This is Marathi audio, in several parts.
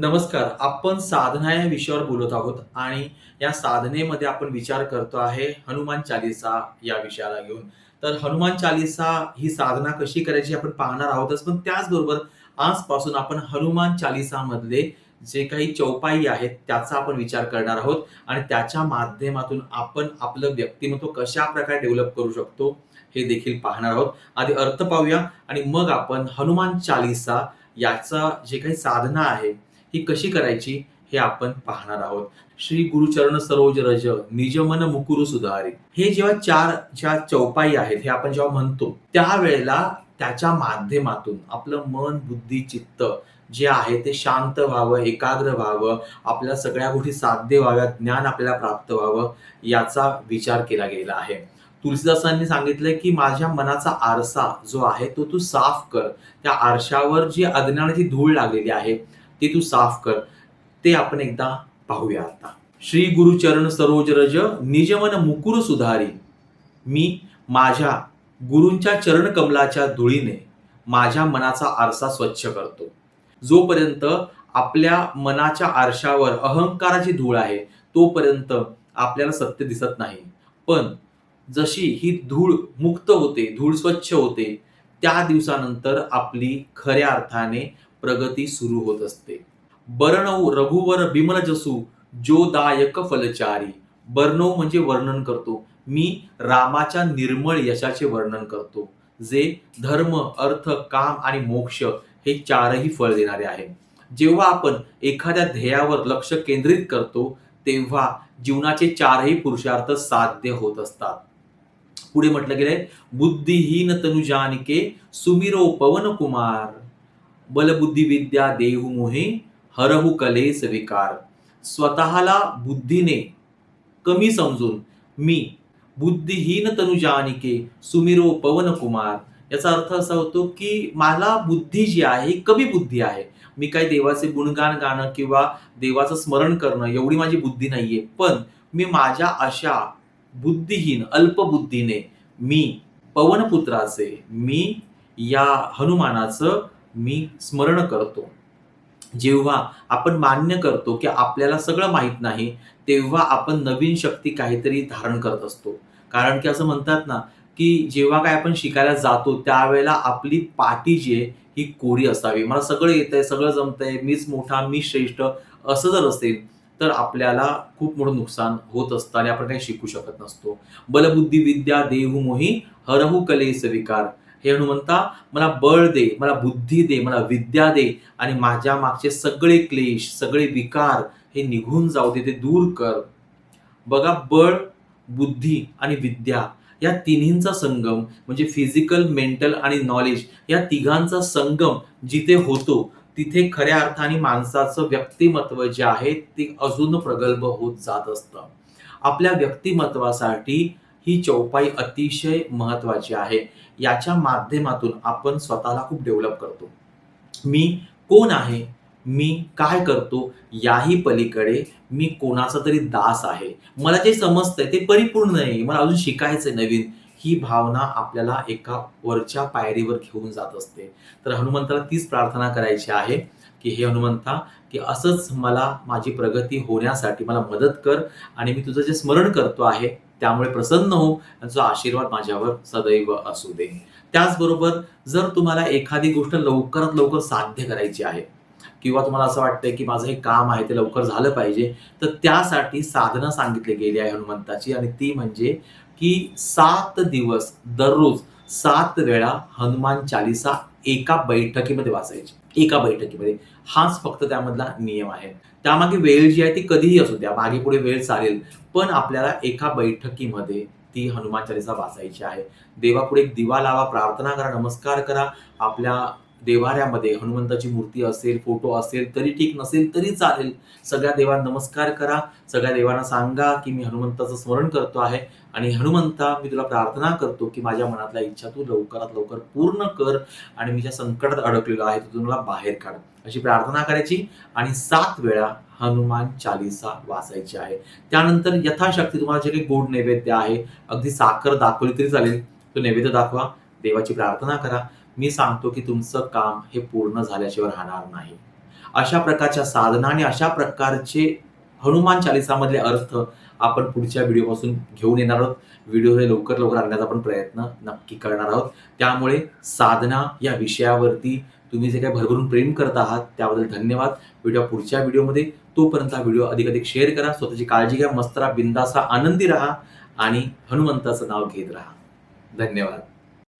नमस्कार आपण साधना या विषयावर बोलत आहोत आणि या साधनेमध्ये आपण विचार करतो आहे हनुमान चालिसा या विषयाला घेऊन. तर हनुमान चालिसा ही साधना कशी करायची आपण पाहणार आहोतच पण त्याचबरोबर आजपासून आपण हनुमान चालिसा मधले जे काही चौपाई आहेत त्याचा आपण विचार करणार आहोत आणि त्याच्या माध्यमातून आपण आपलं व्यक्तिमत्व कशा प्रकारे डेव्हलप करू शकतो हे देखील पाहणार आहोत. आधी अर्थ पाहूया आणि मग आपण हनुमान चालिसा याचा जे काही साधना आहे ही कशी करायची हे आपण पाहणार आहोत. श्री गुरुचरण सरोज रज निजमन मुकुरु सुधारी. हे जेव्हा चार ज्या चौपाई आहेत हे आपण जेव्हा म्हणतो त्यावेळेला त्याच्या माध्यमातून आपलं मन बुद्धी चित्त जे आहे ते शांत व्हावं एकाग्र व्हावं आपल्या सगळ्या गोष्टी साध्य व्हाव्यात ज्ञान आपल्याला प्राप्त व्हावं याचा विचार केला गेला आहे. तुलसीदासांनी सांगितलंय की माझ्या मनाचा आरसा जो आहे तो तू साफ कर. त्या आरशावर जी अज्ञानाची धूळ लागलेली आहे ती तू साफ कर. ते आपण एकदा पाहूया आता. श्री गुरुचरण सरोज रज निजमन मुकुर सुधारी. मी माझ्या गुरूंच्या चरण कमलाच्या धुळीने माझ्या मनाचा आरसा स्वच्छ करतो. जोपर्यंत आपल्या मनाच्या आरशावर अहंकाराची धूळ आहे तोपर्यंत आपल्याला सत्य दिसत नाही. पण जशी ही धूळ मुक्त होते धूळ स्वच्छ होते त्या दिवसानंतर आपली खऱ्या अर्थाने प्रगती सुरू होत असते. बरणौ रघुवर बिमल जसू जोदायक फलचारी. बर्णव म्हणजे वर्णन करतो. मी रामाच्या निर्मळ यशाचे वर्णन करतो. जे धर्म अर्थ काम आणि मोक्ष हे चारही फळ देणारे आहे. जेव्हा आपण एखाद्या ध्येयावर लक्ष केंद्रित करतो तेव्हा जीवनाचे चारही पुरुषार्थ साध्य होत असतात. पुढे म्हटलं गेलंय बुद्धिहीन तनुजानिके सुमिरो पवन कुमार. बलबुद्धिविद्या देहू मोहे हरहु कलेस विकार. स्वतःला बुद्धीने कमी समजून मी बुद्धिहीन तनु जानिके सुमिरो पवन कुमार. याचा अर्थ असा होतो की मला बुद्धी जी आहे ही कमी बुद्धी आहे. मी काही देवाचे गुणगान गाणं किंवा देवाचं स्मरण करणं एवढी माझी बुद्धी नाहीये. पण मी माझ्या अशा बुद्धिहीन अल्पबुद्धीने मी पवनपुत्राचे मी या हनुमानाचं मी स्मरण करतो. जेव्हा आपण मान्य करतो की आपल्याला सगळं माहीत नाही तेव्हा आपण नवीन शक्ती काहीतरी धारण करत असतो. कारण की असं म्हणतात ना की जेव्हा काय आपण शिकायला जातो त्यावेळेला आपली पाठी जी आहे ही कोरी असावी. मला सगळं येतंय सगळं जमतंय मीच मोठा मी श्रेष्ठ असं जर असेल तर आपल्याला खूप मोठं नुकसान होत असतं आणि आपण काही शिकू शकत नसतो. बलबुद्धी विद्या देहू मोही हरहू कलेस विकार. हे हनुमंता मला बळ दे मला बुद्धी दे मला विद्या दे आणि माझ्या मागचे सगळे क्लेश सगळे विकार हे निघून जाऊ दे ते दूर कर. बघा बळ बुद्धी आणि विद्या या तिन्हींचा संगम म्हणजे फिजिकल मेंटल आणि नॉलेज या तिघांचा संगम जिथे होतो तिथे खऱ्या अर्थाने माणसाचं व्यक्तिमत्व जे आहे ते अजून प्रगल्भ होत जात असतं. आपल्या व्यक्तिमत्वासाठी ही चौपाई अतिशय महत्त्वाची आहे. याच्या माध्यमातून आपण स्वतःला खूप डेव्हलप करतो. मी कोण आहे? मी काय करतो? याही पलीकडे मी कोणाचा तरी दास आहे. मला जे समजतंय ते परिपूर्ण नाही. मला अजून शिकायचंय नवीन. ही भावना आपल्याला एका वरच्या पायरीवर घेऊन जात असते. तर हनुमंताला तीच प्रार्थना करायची आहे. की हे हनुमंता की असंच मला माझी प्रगती होण्यासाठी मला मदत कर आणि मी तुझं जे स्मरण करतो आहे त्यामुळे प्रसन्न हो आणि तुझा आशीर्वाद माझ्यावर सदैव असू दे. त्याचबरोबर जर तुम्हाला एखादी गोष्ट लवकरात लवकर साध्य करायची आहे किंवा तुम्हाला असं वाटतंय की माझं हे काम आहे ते लवकर झालं पाहिजे तर त्यासाठी साधना सांगितली गेली आहे हनुमंताची आणि ती म्हणजे की सात दिवस दररोज सात वेळा हनुमान चालिसा एका बैठकीमध्ये वाचायची. एका बैठकीमध्ये. हाच फक्त त्यामधला नियम आहे. त्यामागे वेळ जी आहे ती कधीही असू द्या. मागे पुढे वेळ चालेल. पण आपल्याला एका बैठकीमध्ये ती हनुमान चालिसा वाचायची आहे. देवापुढे एक दिवा लावा प्रार्थना करा नमस्कार करा. आपल्या देवाऱ्यामध्ये हनुमंताची मूर्ती असेल फोटो असेल तरी ठीक नसेल तरी चालेल. सगळ्या देवांना नमस्कार करा. सगळ्या देवांना सांगा की मी हनुमंताचं स्मरण करतो आहे आणि हनुमंता मी तुला प्रार्थना करतो की माझ्या मनातल्या इच्छा तू लवकरात लवकर पूर्ण कर आणि मी ज्या संकटात अडकलेलो आहे तिथून मला बाहेर काढ. अशी प्रार्थना करायची आणि सात वेळा हनुमान चालिसा वाचायची आहे. त्यानंतर यथाशक्ती तुम्हाला जे काही गोड नैवेद्य आहे अगदी साखर दाखवली तरी चालेल. तो नैवेद्य दाखवा देवाची प्रार्थना करा. मी सांगतो की तुमचं काम हे पूर्ण झाल्याशिवाय राहणार नाही. अशा प्रकारच्या साधना आणि अशा प्रकारचे हनुमान चालिसामधले अर्थ आपण पुढच्या व्हिडिओपासून घेऊन येणार आहोत. व्हिडिओ हे लवकर लवकर आणण्याचा आपण प्रयत्न नक्की करणार आहोत. त्यामुळे साधना या विषयावरती तुम्ही जे काही भरभरून प्रेम करत आहात त्याबद्दल धन्यवाद. व्हिडिओ पुढच्या व्हिडिओमध्ये तोपर्यंत हा व्हिडिओ अधिक अधिक शेअर करा. स्वतःची काळजी घ्या मस्त राहा बिंदासा आनंदी राहा आणि हनुमंताचं नाव घेत राहा. धन्यवाद.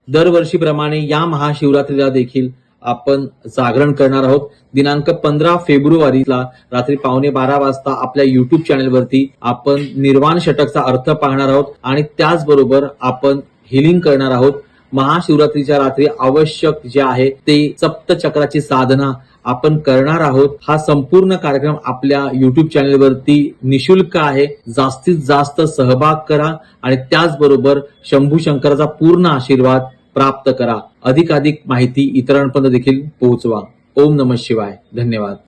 दरवर्षीप्रमाणे या महाशिवरात्रीला देखील आपण जागरण करणार आहोत. दिनांक पंधरा फेब्रुवारीला रात्री पावणे बारा वाजता आपल्या युट्यूब चॅनेलवरती आपण निर्वाण षटकचा अर्थ पाहणार आहोत आणि त्याचबरोबर आपण हिलिंग करणार आहोत. महाशिवरात्रीच्या रात्री आवश्यक जे आहे ते सप्तचक्राची साधना आपण करणार आहोत. हा संपूर्ण कार्यक्रम आपल्या युट्यूब चॅनेलवरती निशुल्क आहे. जास्तीत जास्त सहभाग करा आणि त्याचबरोबर शंभू शंकराचा पूर्ण आशीर्वाद प्राप्त करा. अधिकाधिक माहिती इतरांपर्यंत देखील पोहोचवा. ओम नम शिवाय. धन्यवाद.